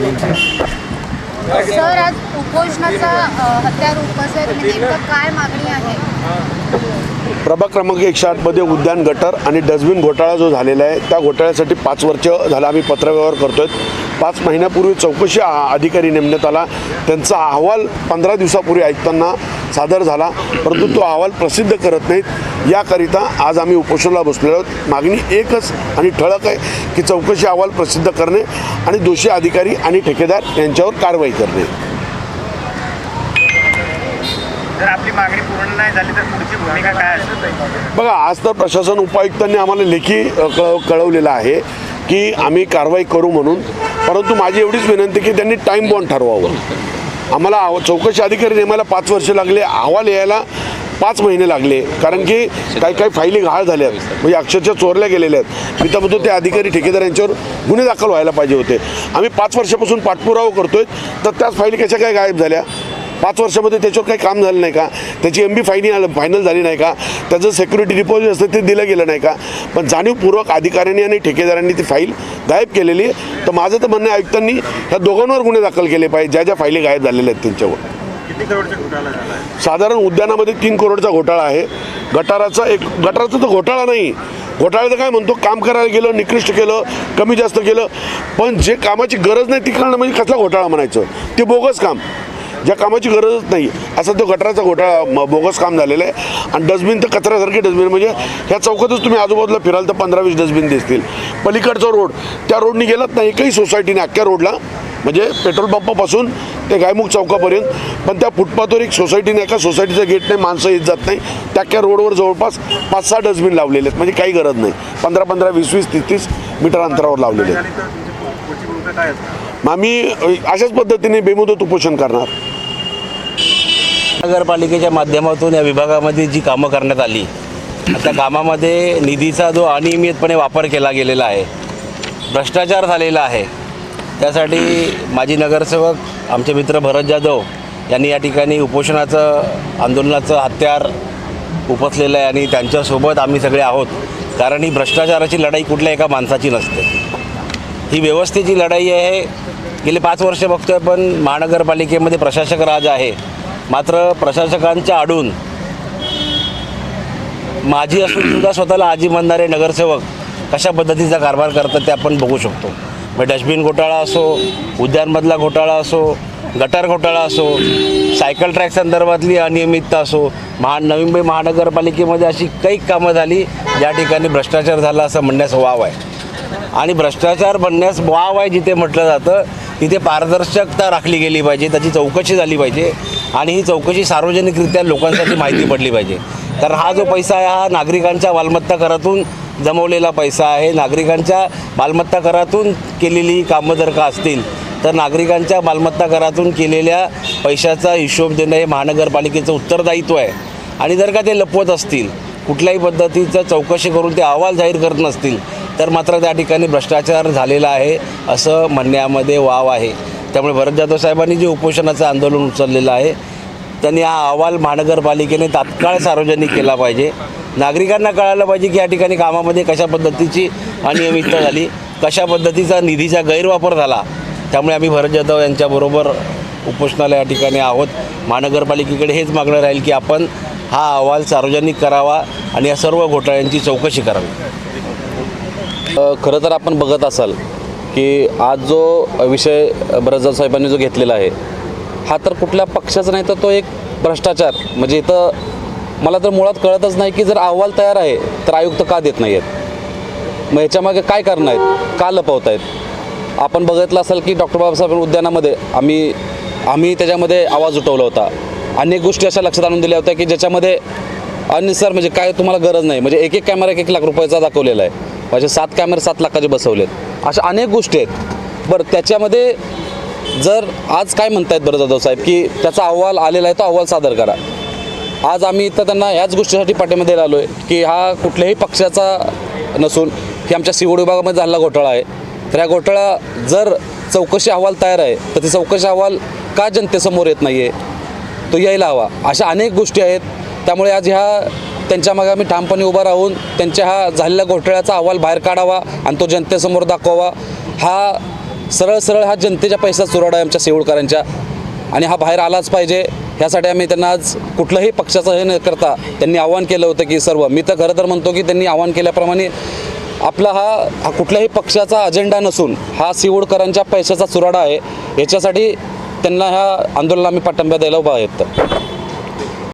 Sir आज उपोषणाचा अ, हत्यार उपसर नेमकं काय मागणी आहे? प्रभाग क्रमांक एकशे आठमध्ये उद्यान गटर आणि डस्टबिन घोटाळा जो झालेला आहे त्या घोटाळ्यासाठी पाच वर्ष झालं आम्ही पत्रव्यवहार करतोय. पाच महिन्यापूर्वी चौकशी अधिकारी नेमण्यात आला. त्यांचा अहवाल पंधरा दिवसापूर्वी आयुक्तांना सादर झाला. परंतु तो अहवाल प्रसिद्ध करत नाहीत. याकरिता आज आम्ही उपोषणाला बसलेलो आहोत. मागणी एकच आणि ठळक आहे की चौकशी अहवाल प्रसिद्ध करणे आणि दोषी अधिकारी आणि ठेकेदार यांच्यावर कारवाई करणे. जर आपली मागणी पूर्ण नाही झाली तर पुढची भूमिका काय असेल बघा आज तर प्रशासन उपायुक्तांनी आम्हाला लेखी कळवलेलं आहे. की आम्ही कारवाई करू म्हणून परंतु माझी एवढीच विनंती की त्यांनी टाईम बॉन्ड ठरवावं. आम्हाला चौकशी अधिकारी नेमायला पाच वर्ष लागले अहवाल यायला पाच महिने लागले कारण की काही काही फाईली गहाळ झाल्या आहेत म्हणजे अक्षरशः चोरल्या गेलेल्या आहेत. मी ते अधिकारी ठेकेदार यांच्यावर गुन्हे दाखल व्हायला पाहिजे होते. आम्ही पाच वर्षापासून पाठपुरावा करतोय तर त्याच फाईली कशा काय गायब झाल्या? पाच वर्षामध्ये त्याच्यावर काही काम झालं नाही का? त्याची एम बी फायनल फायनल झाली नाही का? त्याचं सेक्युरिटी डिपॉझिट असतं ते दिलं गेलं नाही का? पण जाणीवपूर्वक अधिकाऱ्यांनी आणि ठेकेदारांनी ती फाईल गायब केलेली आहे. तर माझं तर म्हणणं आयुक्तांनी ह्या दोघांवर गुन्हे दाखल केले पाहिजे. ज्या ज्या फायली गायब झालेल्या आहेत त्यांच्यावर. साधारण उद्यानामध्ये तीन करोडचा घोटाळा आहे. गटाराचा एक गटाराचा तर घोटाळा नाही. घोटाळा तर काय म्हणतो काम करायला गेलं निकृष्ट केलं कमी जास्त केलं. पण जे कामाची गरज नाही ती करणं म्हणजे कसला घोटाळा म्हणायचं? ते बोगस काम. ज्या कामाची गरजच नाही. असा तो गटराचा घोटाळा बोगस काम झालेलं आहे. आणि डस्टबिन तर कचऱ्यासारखे डस्टबिन म्हणजे ह्या चौकातच तुम्ही आजूबाजूला फिराल तर पंधरा वीस डस्टबिन दिसतील. पलीकडचा रोड त्या रोडनी गेलात नाही एकही सोसायटीने अख्ख्या रोडला म्हणजे पेट्रोल पंपापासून ते गायमुख चौकापर्यंत. पण त्या फुटपाथवर एक सोसायटीने एका सोसायटीचं गेट नाही माणसं येत जात नाही. त्या रोडवर जवळपास पाच सहा डस्टबिन लावलेले आहेत. म्हणजे काही गरज नाही. पंधरा पंधरा वीस वीस तीस तीस मीटर अंतरावर लावलेले आहेत. आम्ही अशाच पद्धतीने बेमुदत उपोषण करणार. नगरपालिकेच्या माध्यमातून या विभागामध्ये जी कामं करण्यात आली त्या कामामध्ये निधीचा जो अनियमितपणे वापर केला गेलेला आहे भ्रष्टाचार झालेला आहे त्यासाठी माजी नगरसेवक आमचे मित्र भरत जाधव यांनी या ठिकाणी उपोषणाचं आंदोलनाचं हत्यार उपसलेलं आहे आणि त्यांच्यासोबत आम्ही सगळे आहोत. कारण ही भ्रष्टाचाराची लढाई कुठल्या एका माणसाची नसते. ही व्यवस्थेची लढाई आहे गेले पाच वर्ष बघतोय पण महानगरपालिकेमध्ये प्रशासक राज आहे. मात्र प्रशासकांच्या आडून माझी असून सुद्धा स्वतःला आजी म्हणणारे नगरसेवक कशा पद्धतीचा कारभार करतात ते आपण बघू शकतो. मग डस्टबिन घोटाळा असो उद्यानमधला घोटाळा असो गटार घोटाळा असो सायकल ट्रॅक संदर्भातली अनियमितता असो महा नवी मुंबई महानगरपालिकेमध्ये अशी काही कामं झाली ज्या ठिकाणी भ्रष्टाचार झाला असं म्हणण्यास वाव आहे. आणि भ्रष्टाचार बनण्यास वाव आहे जिथे म्हटलं जातं तिथे पारदर्शकता राखली गेली पाहिजे त्याची चौकशी झाली पाहिजे आणि ही चौकशी सार्वजनिकरित्या लोकांसाठी माहिती पडली पाहिजे. कारण हा जो पैसा आहे हा नागरिकांच्या मालमत्ता करातून जमवलेला पैसा आहे. नागरिकांच्या मालमत्ता करातून केलेली कामं जर का असतील तर नागरिकांच्या मालमत्ता करातून केलेल्या पैशाचा हिशोब देणं हे महानगरपालिकेचं उत्तरदायित्व आहे. आणि जर का ते लपवत असतील कुठल्याही पद्धतीचं चौकशी करून ते अहवाल जाहीर करत नसतील तर मात्र त्या ठिकाणी भ्रष्टाचार झालेला आहे असं म्हणण्यामध्ये वाव आहे. त्यामुळे भरत जाधव साहेबांनी जे उपोषणाचं आंदोलन उचललेलं आहे त्यांनी हा अहवाल महानगरपालिकेने तात्काळ सार्वजनिक केला पाहिजे. नागरिकांना कळायला पाहिजे की या ठिकाणी कामामध्ये कशा पद्धतीची अनियमितता झाली कशा पद्धतीचा निधीचा गैरवापर झाला. त्यामुळे आम्ही भरत जाधव यांच्याबरोबर उपोषणाला या ठिकाणी आहोत. महानगरपालिकेकडे हेच मागणं राहील की आपण हा अहवाल सार्वजनिक करावा आणि या सर्व घोटाळ्यांची चौकशी करावी. खरं तर आपण बघत असाल की आज जो विषय ब्रजल साहेबांनी जो घेतलेला आहे हा तर कुठल्या पक्षाचा नाही तर तो एक भ्रष्टाचार. म्हणजे इथं मला तर मुळात कळतच नाही की जर अहवाल तयार आहे तर आयुक्त का देत नाही आहेत मग ह्याच्यामागे काय कारण आहेत? का लपवत आहेत आपण बघितलं असाल की डॉक्टर बाबासाहेब उद्यानामध्ये आम्ही आम्ही त्याच्यामध्ये आवाज उठवला होता. अनेक गोष्टी अशा लक्षात आणून दिल्या होत्या की ज्याच्यामध्ये अननिसर म्हणजे काय तुम्हाला गरज नाही. म्हणजे एक एक कॅमेरा एक एक लाख रुपयाचा दाखवलेला आहे. म्हणजे सात कॅमेरे सात लाखाचे बसवलेत. अशा अनेक गोष्टी आहेत. बरं त्याच्यामध्ये जर आज काय म्हणतायत बरं जाधव साहेब की त्याचा अहवाल आलेला आहे तो अहवाल सादर करा. आज आम्ही इथं त्यांना याच गोष्टीसाठी पाठीमध्ये आलो आहे की हा कुठल्याही पक्षाचा नसून की आमच्या सिवड विभागामध्ये झालेला घोटाळा आहे. तर या घोटाळा जर चौकशी अहवाल तयार आहे तर ती चौकशी अहवाल का जनतेसमोर येत नाही आहे तो यायला हवा. अशा अनेक गोष्टी आहेत. त्यामुळे आज ह्या त्यांच्या मागे आम्ही ठामपणे उभा राहून त्यांच्या हा झालेल्या घोटाळ्याचा अहवाल बाहेर काढावा आणि तो जनतेसमोर दाखवावा. हा सरळ सरळ हा जनतेच्या पैसा चुराडा आहे आमच्या सेवळकरांच्या आणि हा बाहेर आलाच पाहिजे. ह्यासाठी आम्ही त्यांना आज कुठलंही पक्षाचं हे न करता त्यांनी आव्हान केलं होतं की सर्व मी तर खरं तर म्हणतो की त्यांनी आव्हान केल्याप्रमाणे आपला हा हा कुठल्याही पक्षाचा अजेंडा नसून हा सिवूडकरांच्या पैशाचा चुराडा आहे. याच्यासाठी त्यांना ह्या आंदोलनाला आम्ही पाठिंबा द्यायला उभा आहेत.